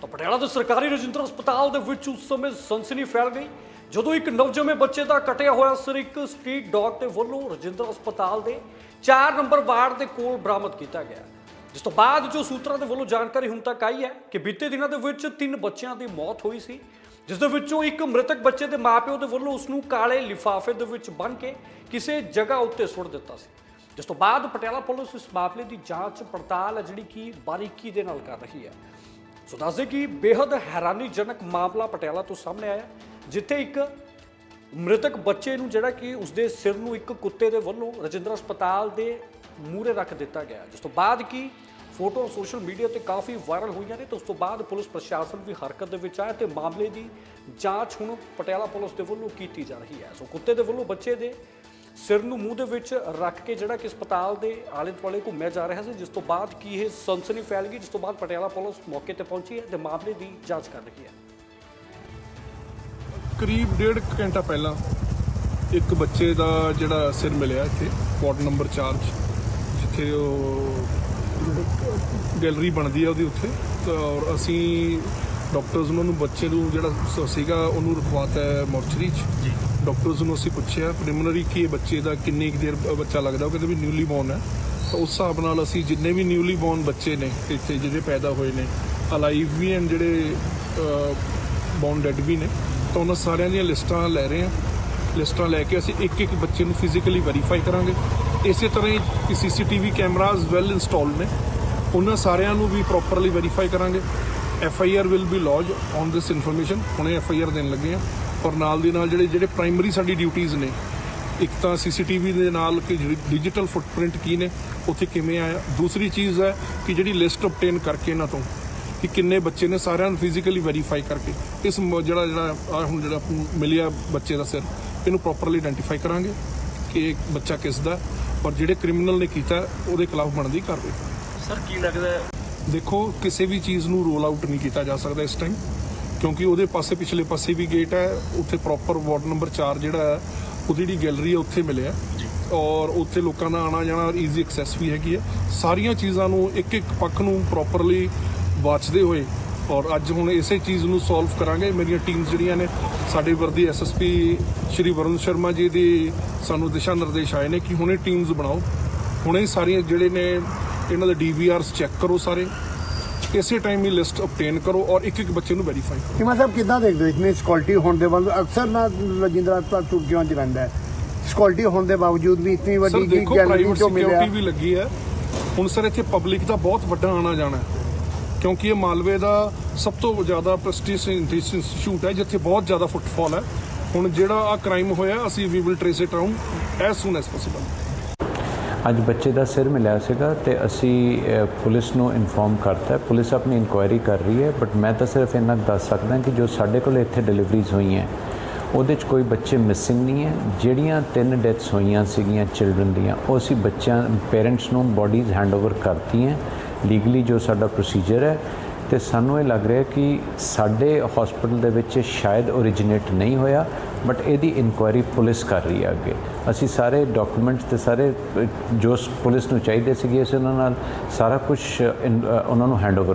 ਤਾਂ ਪਟਿਆਲਾ ਦੇ ਸਰਕਾਰੀ ਰਜਿੰਦਰ ਹਸਪਤਾਲ ਦੇ ਵਿੱਚ ਉਸ ਸਮੇਂ ਸਨਸਨੀ ਫੈਲ ਗਈ, ਜਦੋਂ ਇੱਕ ਨਵਜੰਮੇ ਬੱਚੇ ਦਾ ਕਟਿਆ ਹੋਇਆ ਸਿਰ ਇੱਕ ਸਟਰੀਟ ਡੌਗ ਦੇ ਵੱਲੋਂ ਰਜਿੰਦਰ ਹਸਪਤਾਲ ਦੇ 4 ਨੰਬਰ ਵਾਰਡ ਦੇ ਕੋਲ ਬਰਾਮਦ ਕੀਤਾ ਗਿਆ। ਜਿਸ ਤੋਂ ਬਾਅਦ ਜੋ ਸੂਤਰਾਂ ਦੇ ਵੱਲੋਂ ਜਾਣਕਾਰੀ ਹੁਣ ਤੱਕ ਆਈ ਹੈ ਕਿ ਬੀਤੇ ਦਿਨਾਂ ਦੇ ਵਿੱਚ ਤਿੰਨ ਬੱਚਿਆਂ ਦੀ ਮੌਤ ਹੋਈ ਸੀ, ਜਿਸ ਦੇ ਵਿੱਚੋਂ ਇੱਕ ਮ੍ਰਿਤਕ ਬੱਚੇ ਦੇ ਮਾਪਿਓ ਦੇ ਵੱਲੋਂ ਉਸ ਨੂੰ ਕਾਲੇ ਲਿਫਾਫੇ ਦੇ ਵਿੱਚ ਬੰਨ੍ਹ ਕੇ ਕਿਸੇ ਜਗ੍ਹਾ ਉੱਤੇ ਸੁੱਟ ਦਿੱਤਾ ਸੀ। ਜਿਸ ਤੋਂ ਬਾਅਦ ਪਟਿਆਲਾ ਪੁਲਿਸ ਇਸ ਮਾਮਲੇ ਦੀ ਜਾਂਚ ਪੜਤਾਲ ਹੈ ਜਿਹੜੀ ਕਿ ਬਾਰੀਕੀ ਦੇ ਨਾਲ ਕਰ ਰਹੀ ਹੈ। ਸੋ ਦੱਸਦੇ ਕਿ ਬੇहद ਹੈਰਾਨੀਜਨਕ ਮਾਮਲਾ ਪਟਿਆਲਾ ਤੋਂ ਸਾਹਮਣੇ ਆਇਆ, ਜਿੱਥੇ ਇੱਕ ਮ੍ਰਿਤਕ ਬੱਚੇ ਨੂੰ ਜਿਹੜਾ ਕਿ ਉਸਦੇ ਸਿਰ ਨੂੰ ਇੱਕ ਕੁੱਤੇ ਦੇ ਵੱਲੋਂ ਰਜਿੰਦਰ ਹਸਪਤਾਲ ਦੇ ਮੂਹਰੇ ਰੱਖ ਦਿੱਤਾ ਗਿਆ। ਜਿਸ ਤੋਂ ਬਾਅਦ ਕਿ ਫੋਟੋ ਸੋਸ਼ਲ ਮੀਡੀਆ ਤੇ ਕਾਫੀ ਵਾਇਰਲ ਹੋਈਆਂ ਨੇ ਤੇ ਉਸ ਤੋਂ ਬਾਅਦ ਪੁਲਿਸ ਪ੍ਰਸ਼ਾਸਨ ਵੀ ਹਰਕਤ ਦੇ ਵਿੱਚ ਆਇਆ ਤੇ ਮਾਮਲੇ ਦੀ ਜਾਂਚ ਹੁਣ ਪਟਿਆਲਾ ਪੁਲਿਸ ਦੇ ਵੱਲੋਂ ਕੀਤੀ ਜਾ ਰਹੀ ਹੈ। ਸੋ ਕੁੱਤੇ ਦੇ ਵੱਲੋਂ ਬੱਚੇ ਦੇ ਸਿਰ ਨੂੰ ਮੂੰਹ ਦੇ ਵਿੱਚ ਰੱਖ ਕੇ ਜਿਹੜਾ ਕਿ ਹਸਪਤਾਲ ਦੇ ਆਲੇ ਦੁਆਲੇ ਘੁੰਮਿਆ ਜਾ ਰਿਹਾ ਸੀ, ਜਿਸ ਤੋਂ ਬਾਅਦ ਕੀ ਇਹ ਸਨਸਨੀ ਫੈਲ ਗਈ, ਜਿਸ ਤੋਂ ਬਾਅਦ ਪਟਿਆਲਾ ਪੁਲਿਸ ਮੌਕੇ ਤੇ ਪਹੁੰਚੀ ਹੈ ਤੇ ਮਾਮਲੇ ਦੀ ਜਾਂਚ ਕਰ ਰਹੀ ਹੈ। ਕਰੀਬ ਡੇਢ ਕੁ ਘੰਟਾ ਪਹਿਲਾਂ ਇੱਕ ਬੱਚੇ ਦਾ ਜਿਹੜਾ ਸਿਰ ਮਿਲਿਆ ਇੱਥੇ, ਵਾਰਡ ਨੰਬਰ 4 'ਚ, ਜਿੱਥੇ ਉਹ ਗੈਲਰੀ ਬਣਦੀ ਆ ਉਹਦੀ ਉੱਥੇ ਔਰ ਅਸੀਂ ਡਾਕਟਰਸ ਉਹਨਾਂ ਨੂੰ ਬੱਚੇ ਨੂੰ ਜਿਹੜਾ ਸ- ਸੀਗਾ ਉਹਨੂੰ ਰਖਵਾਤਾ ਹੈ ਮੋਰਚਰੀ 'ਚ। ਜੀ। ਡਾਕਟਰਸ ਨੂੰ ਅਸੀਂ ਪੁੱਛਿਆ ਪ੍ਰੀਲਿਮਿਨਰੀ ਕਿ ਇਹ ਬੱਚੇ ਦਾ ਕਿੰਨੀ ਕੁ ਦੇਰ ਬ- ਬੱਚਾ ਲੱਗਦਾ ਉਹ ਕਹਿੰਦੇ ਵੀ ਨਿਊਲੀ ਬੋਰਨ ਹੈ। ਤਾਂ ਉਸ ਹਿਸਾਬ ਨਾਲ ਅਸੀਂ ਜਿੰਨੇ ਵੀ ਨਿਊਲੀ ਬੋਰਨ ਬੱਚੇ ਨੇ ਇੱਥੇ ਜਿਹੜੇ ਪੈਦਾ ਹੋਏ ਨੇ ਅਲਾਈਵ ਵੀ ਹਨ ਜਿਹੜੇ ਬੌਨ ਡੈਡ ਵੀ ਨੇ ਤਾਂ ਉਹਨਾਂ ਸਾਰਿਆਂ ਦੀਆਂ ਲਿਸਟਾਂ ਲੈ ਰਹੇ ਹਾਂ। ਲਿਸਟਾਂ ਲੈ ਕੇ ਅਸੀਂ ਇੱਕ ਇੱਕ ਬੱਚੇ ਨੂੰ ਫਿਜ਼ੀਕਲੀ ਵੈਰੀਫਾਈ ਕਰਾਂਗੇ। ਇਸੇ ਤਰ੍ਹਾਂ ਹੀ ਸੀਸੀਟੀਵੀ ਕੈਮਰਾਜ਼ ਵੈਲ ਇੰਸਟਾਲਡ ਨੇ। ਉਹਨਾਂ ਸਾਰਿਆਂ ਨੂੰ ਵੀ ਪ੍ਰੋਪਰਲੀ ਵੈਰੀਫਾਈ ਕਰਾਂਗੇ। F I R will be lodge on this information ਹੁਣੇ ਐਫ ਆਈ ਆਰ ਦੇਣ ਲੱਗੇ ਆ ਔਰ ਨਾਲ ਦੀ ਨਾਲ ਜਿਹੜੇ ਜਿਹੜੇ ਪ੍ਰਾਇਮਰੀ ਸਾਡੀ ਡਿਊਟੀਆਂ ਨੇ, ਇੱਕ ਤਾਂ ਸੀਸੀਟੀਵੀ ਦੇ ਨਾਲ ਕਿ ਜਿਹੜੀ ਡਿਜੀਟਲ ਫੁੱਟਪ੍ਰਿੰਟ ਕੀ ਨੇ, ਉੱਥੇ ਕਿਵੇਂ ਆਇਆ। ਦੂਸਰੀ ਚੀਜ਼ ਹੈ ਕਿ ਜਿਹੜੀ ਲਿਸਟ ਆਬਟੇਨ ਕਰਕੇ ਇਹਨਾਂ ਤੋਂ, ਕਿ ਕਿੰਨੇ ਬੱਚੇ ਨੇ, ਸਾਰਿਆਂ ਨੂੰ ਫਿਜ਼ੀਕਲੀ ਵੈਰੀਫਾਈ ਕਰਕੇ। ਇਸ ਜਿਹੜਾ ਜਿਹੜਾ ਹੁਣ ਜਿਹੜਾ ਮਿਲਿਆ ਬੱਚੇ ਦਾ ਸਿਰ, ਇਹਨੂੰ ਪ੍ਰੋਪਰਲੀ ਆਇਡੈਂਟੀਫਾਈ ਕਰਾਂਗੇ ਕਿ ਬੱਚਾ ਕਿਸ ਦਾ ਔਰ ਜਿਹੜੇ ਕ੍ਰਿਮੀਨਲ ਨੇ ਕੀਤਾ, ਉਹਦੇ ਖਿਲਾਫ ਬਣਦੀ ਕਾਰਵਾਈ। ਸਰ, ਕੀ ਲੱਗਦਾ ਦੇਖੋ ਕਿਸੇ ਵੀ ਚੀਜ਼ ਨੂੰ ਰੋਲ ਆਊਟ ਨਹੀਂ ਕੀਤਾ ਜਾ ਸਕਦਾ ਇਸ ਟਾਈਮ ਕਿਉਂਕਿ ਉਹਦੇ ਪਾਸੇ ਪਿਛਲੇ ਪਾਸੇ ਵੀ ਗੇਟ ਹੈ ਉੱਥੇ ਪ੍ਰੋਪਰ ਵਾਰਡ ਨੰਬਰ 4 ਜਿਹੜਾ ਹੈ ਉਹਦੀ ਜਿਹੜੀ ਗੈਲਰੀ ਹੈ ਉੱਥੇ ਮਿਲਿਆ ਔਰ ਉੱਥੇ ਲੋਕਾਂ ਦਾ ਆਣਾ ਜਾਣਾ ਈਜ਼ੀ ਐਕਸੈਸ ਵੀ ਹੈਗੀ ਹੈ। ਸਾਰੀਆਂ ਚੀਜ਼ਾਂ ਨੂੰ ਇੱਕ ਇੱਕ ਪੱਖ ਨੂੰ ਪ੍ਰੋਪਰਲੀ ਵਾਚਦੇ ਹੋਏ ਔਰ ਅੱਜ ਹੁਣ ਇਸੇ ਚੀਜ਼ ਨੂੰ ਸੋਲਵ ਕਰਾਂਗੇ। ਮੇਰੀਆਂ ਟੀਮਸ ਜਿਹੜੀਆਂ ਨੇ ਸਾਡੇ ਵਰਦੀ ਐਸਐਸਪੀ ਸ਼੍ਰੀ ਵਰੁਣ ਸ਼ਰਮਾ ਜੀ ਦੀ ਸਾਨੂੰ ਦਿਸ਼ਾ ਨਿਰਦੇਸ਼ ਆਏ ਨੇ ਕਿ ਹੁਣੇ ਟੀਮਸ ਬਣਾਓ। ਹੁਣੇ ਸਾਰੀਆਂ ਜਿਹੜੇ ਨੇ ਇਹਨਾਂ ਦੇ ਡੀਵੀਆਰਸ ਚੈੱਕ ਕਰੋ ਸਾਰੇ। ਇਸੇ ਟਾਈਮ ਹੀ ਲਿਸਟ ਆਬਟੇਨ ਕਰੋ ਔਰ ਇੱਕ ਇੱਕ ਬੱਚੇ ਨੂੰ ਵੈਰੀਫਾਈ ਕਰੋ। ਕਿਮਾ ਸਾਹਿਬ ਕਿੱਦਾਂ ਦੇਖਦੇ ਹੋ ਇਤਨੀ ਸਕਿਉਰਟੀ ਹੋਣ ਦੇ ਬਾਵਜੂਦ? ਅਕਸਰ ਨਾ ਰਜਿੰਦਰਾ ਤੁਰਕੀਆਂ ਚ ਰਹਿੰਦਾ ਹੈ। ਸਕਿਉਰਟੀ ਹੋਣ ਦੇ ਬਾਵਜੂਦ ਵੀ ਇਤਨੀ ਵੱਡੀ ਗੈਲਰੀ ਚੋਂ ਮਿਲਿਆ। ਸਿਕਿਉਰਿਟੀ ਵੀ ਲੱਗੀ ਹੈ। ਹੁਣ ਸਰ ਇੱਥੇ ਪਬਲਿਕ ਦਾ ਬਹੁਤ ਵੱਡਾ ਆਣਾ ਜਾਣਾ ਹੈ। ਕਿਉਂਕਿ ਇਹ ਮਾਲਵੇ ਦਾ ਸਭ ਤੋਂ ਜ਼ਿਆਦਾ ਪ੍ਰੈਸਟੀਜ ਇੰਸਟੀਚਿਊਟ ਹੈ ਜਿੱਥੇ ਬਹੁਤ ਜ਼ਿਆਦਾ ਫੁੱਟਫਾਲ ਹੈ। ਹੁਣ ਜਿਹੜਾ ਆ ਕ੍ਰਾਈਮ ਹੋਇਆ ਅਸੀਂ ਵੀ will trace it around as soon as possible ਅੱਜ ਬੱਚੇ ਦਾ ਸਿਰ ਮਿਲਿਆ ਸੀਗਾ ਤੇ ਅਸੀਂ ਪੁਲਿਸ ਨੂੰ ਇਨਫੋਰਮ ਕਰਤਾ ਪੁਲਿਸ ਆਪਣੀ ਇਨਕੁਆਇਰੀ ਕਰ ਰਹੀ ਹੈ, ਬਟ ਮੈਂ ਤਾਂ ਸਿਰਫ ਇੰਨਾ ਕੁ ਦੱਸ ਸਕਦਾ ਕਿ ਜੋ ਸਾਡੇ ਕੋਲ ਇੱਥੇ ਡਿਲੀਵਰੀਜ਼ ਹੋਈਆਂ, ਉਹਦੇ 'ਚ ਕੋਈ ਬੱਚੇ ਮਿਸਿੰਗ ਨਹੀਂ ਹੈ। ਜਿਹੜੀਆਂ ਤਿੰਨ ਡੈਥਸ ਹੋਈਆਂ ਸੀਗੀਆਂ ਚਿਲਡਰਨ ਦੀਆਂ, ਉਹ ਅਸੀਂ ਬੱਚਿਆਂ, ਪੇਰੈਂਟਸ ਨੂੰ ਬੋਡੀਜ਼ ਹੈਂਡਓਵਰ ਕਰਤੀਆਂ। ਲੀਗਲੀ ਜੋ ਸਾਡਾ ਪ੍ਰੋਸੀਜਰ ਹੈ, ਤੇ ਸਾਨੂੰ ਇਹ ਲੱਗ ਰਿਹਾ ਕਿ ਸਾਡੇ ਹਸਪੀਟਲ ਦੇ ਵਿੱਚ ਸ਼ਾਇਦ ਓਰੀਜਿਨੇਟ ਨਹੀਂ ਹੋਇਆ। ਬਟ ਇਹਦੀ ਇਨਕੁਆਇਰੀ ਪੁਲਿਸ ਕਰ ਰਹੀ ਹੈ ਅੱਗੇ। ਅਸੀਂ ਸਾਰੇ ਡਾਕੂਮੈਂਟਸ ਤੇ ਸਾਰੇ ਜੋ ਪੁਲਿਸ ਨੂੰ ਚਾਹੀਦੇ ਸੀਗੇ ਅਸੀਂ ਉਹਨਾਂ ਨਾਲ ਸਾਰਾ ਕੁਝ ਉਹਨਾਂ ਨੂੰ ਹੈਂਡਓਵਰ